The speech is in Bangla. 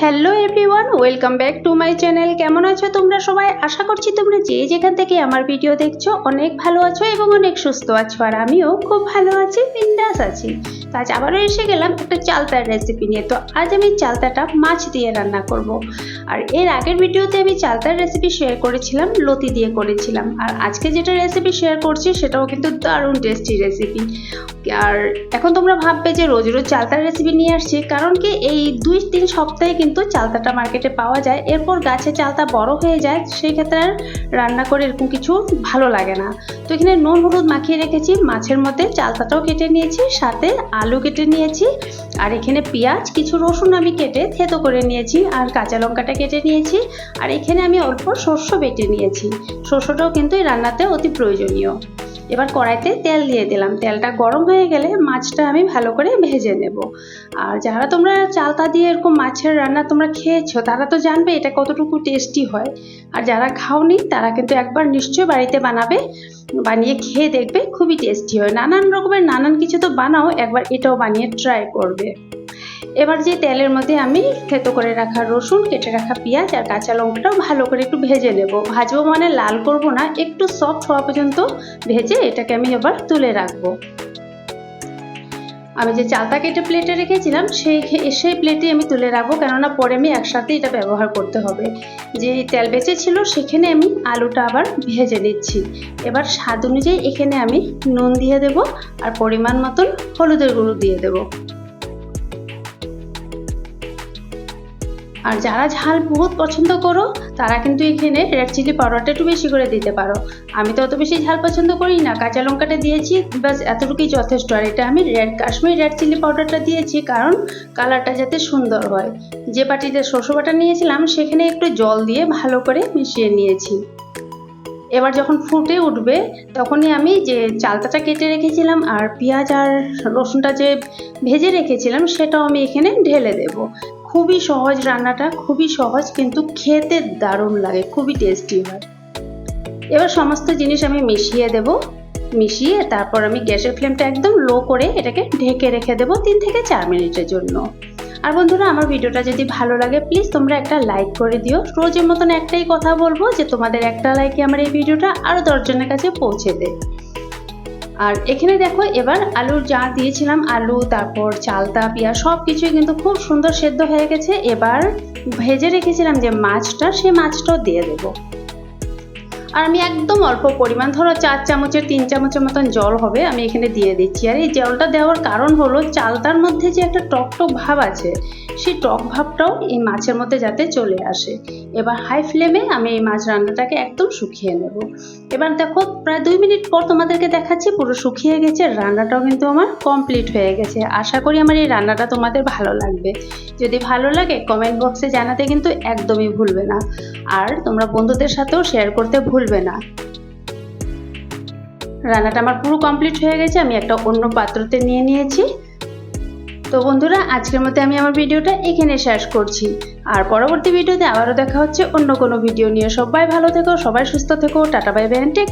Hello everyone welcome back to my channel কেমন আছো তোমরা সবাই? আশা করছি তোমরা যে যেখান থেকে আমার ভিডিও দেখছ অনেক ভালো আছো এবং অনেক সুস্থ আছো, আর আমিও খুব ভালো আছি, বিন্দাস আছি। তো আজ আবারও এসে গেলাম একটা চালতার রেসিপি নিয়ে। তো আজ আমি চালতাটা মাছ দিয়ে রান্না করব। আর এর আগের ভিডিওতে আমি চালতার রেসিপি শেয়ার করেছিলাম, লতি দিয়ে করেছিলাম। আর আজকে যেটা রেসিপি শেয়ার করছি সেটাও কিন্তু দারুণ টেস্টি রেসিপি আর এখন তোমরা ভাববে যে রোজ রোজ চালতার রেসিপি নিয়ে আসছি, কারণ কি এই দুই তিন সপ্তাহে কিন্তু চালতাটা মার্কেটে পাওয়া যায়। এরপর গাছে চালতা বড় হয়ে যায় সেই ক্ষেত্রে আর রান্না করে এরকম কিছু ভালো লাগে না। তো এখানে নুন হলুদ মাখিয়ে রেখেছি, মাছের মধ্যে চালতাটাও কেটে নিয়েছি, সাথে আলু কেটে নিয়েছি, আর এখানে পেঁয়াজ, কিছু রসুন আমি কেটে থেতো করে নিয়েছি, আর কাঁচা লঙ্কাটা কেটে নিয়েছি, আর এখানে আমি অল্প শস্য বেটে নিয়েছি। শস্যটাও কিন্তু এই রান্নাতে অতি প্রয়োজনীয়। এবার কড়াইতে তেল দিয়ে দিলাম। তেলটা গরম হয়ে গেলে মাছটা আমি ভালো করে ভেজে নেব। আর যারা তোমরা চালতা দিয়ে এরকম মাছের রান্না তোমরা খেয়েছো, তারা তো জানবে এটা কতটুকু টেস্টি হয়। আর যারা খাওনি, তারা কিন্তু একবার নিশ্চয়ই বাড়িতে বানাবে, বানিয়ে খেয়ে দেখবে, খুবই টেস্টি হয়। নানান রকমের নানান কিছু তো বানাও, একবার এটাও বানিয়ে ট্রাই করবে। এবার যে তেলের মধ্যে আমি থেতো করে রাখা রসুন, কেটে রাখা পেঁয়াজ আর কাঁচা লঙ্কাটাও ভালো করে একটু ভেজে নেব। ভাজবো মানে লাল করব না, একটু সফট হওয়া পর্যন্ত ভেজে এটাকে আমি এবার তুলে রাখব। আমি যে চালটা কেটে প্লেটে রেখেছিলাম, সেই সেই প্লেটে আমি তুলে রাখব। কেননা পরে আমি একসাথে এটা ব্যবহার করতে হবে। যে তেল বেঁচে ছিল, সেখানে আমি আলুটা আবার ভেজে নিচ্ছি। এবার স্বাদ অনুযায়ী এখানে আমি নুন দিয়ে দেব, আর পরিমাণ মতন হলুদের গুঁড়ো দিয়ে দেবো। আর যারা ঝাল বহুত পছন্দ করো, তারা কিন্তু এখানে রেড চিলি পাউডারটা একটু বেশি করে দিতে পারো। আমি তো অত বেশি ঝাল পছন্দ করি না, কাঁচা লঙ্কাটা দিয়েছি, ব্যাস এতটুকুই যথেষ্ট। আর এটা আমি রেড কাশ্মীর রেড চিলি পাউডারটা দিয়েছি কারণ কালারটা যাতে সুন্দর হয়। যে বাটিতে শস্য বাটা নিয়েছিলাম, সেখানে একটু জল দিয়ে ভালো করে মিশিয়ে নিয়েছি। এবার যখন ফুটে উঠবে, তখনই আমি যে চালতাটা কেটে রেখেছিলাম আর পেঁয়াজ আর রসুনটা যে ভেজে রেখেছিলাম, সেটাও আমি এখানে ঢেলে দেব। খুবই সহজ রান্নাটা, খুবই সহজ, কিন্তু খেতে দারুণ লাগে, খুবই টেস্টি হয়। এবার সমস্ত জিনিস আমি মিশিয়ে দেব। মিশিয়ে তারপর আমি গ্যাসের ফ্লেমটা একদম লো করে এটাকে ঢেকে রেখে দেবো তিন থেকে চার মিনিটের জন্য। আর বন্ধুরা, আমার ভিডিওটা যদি ভালো লাগে প্লিজ তোমরা একটা লাইক করে দিও। রোজের মতন একটাই কথা বলব যে তোমাদের একটা লাইকে আমার এই ভিডিওটা আরও দশজনের কাছে পৌঁছে দেয়। আর এখানে দেখো, এবার আলুর যা দিয়েছিলাম, আলু, তারপর চালতা, পেঁয়াজ সব কিছুই কিন্তু খুব সুন্দর সেদ্ধ হয়ে গেছে। এবার ভেজে রেখেছিলাম যে মাছটা, সেই মাছটাও দিয়ে দেবো। আর আমি একদম অল্প পরিমাণ, ধরো চার চামচের, তিন চামচের মতন জল হবে, আমি এখানে দিয়ে দিচ্ছি। আর এই জলটা দেওয়ার কারণ হলো চালতার মধ্যে যে একটা টক টক ভাব আছে, সেই টক ভাবটাও এই মাছের মধ্যে যাতে চলে আসে। এবার হাই ফ্লেমে আমি এই মাছ রান্নাটাকে একদম শুকিয়ে নেব। এবার দেখো, প্রায় দুই মিনিট পর তোমাদেরকে দেখাচ্ছি, পুরো শুকিয়ে গেছে, রান্নাটাও কিন্তু আমার কমপ্লিট হয়ে গেছে। আশা করি আমার এই রান্নাটা তোমাদের ভালো লাগবে। যদি ভালো লাগে কমেন্ট বক্সে জানাতে কিন্তু একদমই ভুলবে না। আর তোমরা বন্ধুদের সাথেও শেয়ার করতে ভুলবে না। রান্নাটা আমার পুরো কমপ্লিট হয়ে গেছে, আমি একটা অন্য পাত্রতে নিয়ে নিয়েছি। তো বন্ধুরা, আজকের মধ্যে আমি আমার ভিডিওটা এখানে শেষ করছি। আর পরবর্তী ভিডিওতে আবারও দেখা হচ্ছে অন্য কোনো ভিডিও নিয়ে। সবাই ভালো থেকো, সবাই সুস্থ থেকো। Tata bye bye take